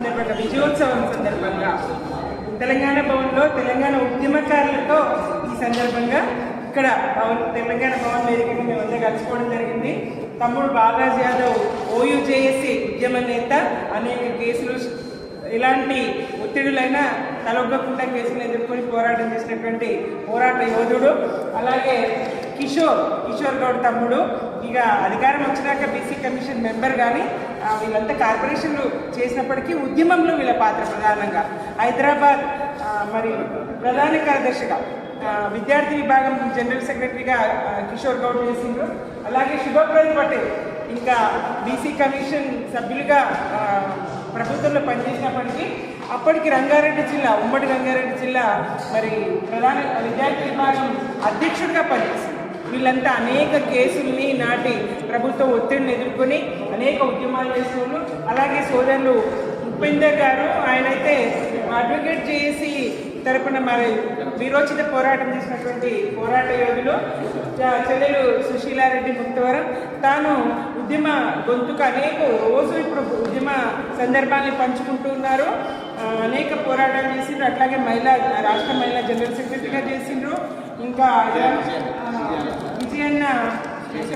సందర్భంగా విజయోత్సవం సందర్భంగా తెలంగాణ భవన్లో తెలంగాణ ఉద్యమకారులతో ఈ సందర్భంగా ఇక్కడ భవన్ తెలంగాణ భవన్ వేదికగా అందరూ కలుసుకోవడం జరిగింది. తమ్ముడు బాలాజీ యాదవ్ ఓయుజేఎస్సి ఉద్యమ నేత అనేక కేసులు ఎలాంటి ఒత్తిడులైనా తలొగ్గకుండా కేసులు ఎదుర్కొని పోరాటం చేసినటువంటి పోరాట యోధుడు. అలాగే కిషోర్ కిషోర్ గౌడ్ తమ్ముడు. ఇక అధికారం వచ్చినాక బీసీ కమిషన్ మెంబర్ కానీ వీళ్ళంతా కార్పొరేషన్లు చేసినప్పటికీ ఉద్యమంలో వీళ్ళ పాత్ర ప్రధానంగా. హైదరాబాద్ మరి ప్రధాన కార్యదర్శిగా విద్యార్థి విభాగం జనరల్ సెక్రటరీగా కిషోర్ గౌడ్ చేసిండ్రు. అలాగే శుభప్రద్ పటేల్ ఇంకా బీసీ కమిషన్ సభ్యులుగా ప్రభుత్వంలో పనిచేసినప్పటికీ అప్పటికి రంగారెడ్డి జిల్లా ఉమ్మడి రంగారెడ్డి జిల్లా మరి ప్రధాన విద్యార్థి విభాగం అధ్యక్షుడిగా పనిచేసింది. వీళ్ళంతా అనేక కేసుల్ని నాటి ప్రభుత్వ ఒత్తిడిని ఎదుర్కొని అనేక ఉద్యమాలు చేస్తున్నారు. అలాగే సోదరులు ఉపేందర్ గారు ఆయనైతే అడ్వకేట్ చేసి తరపున మరి వీరోచిత పోరాటం చేసినటువంటి పోరాట యోధులు చెల్లెలు సుశీలారెడ్డి ముక్తవరం. తాను ఉద్యమ గొంతుకు అనేక రోజు ఇప్పుడు ఉద్యమ సందర్భాన్ని పంచుకుంటున్నారు అనేక పోరాటాలు చేసిండ్రు. అట్లాగే మహిళా రాష్ట్ర మహిళా జనరల్ సెక్రటరీగా చేసిండ్రు. ఇంకా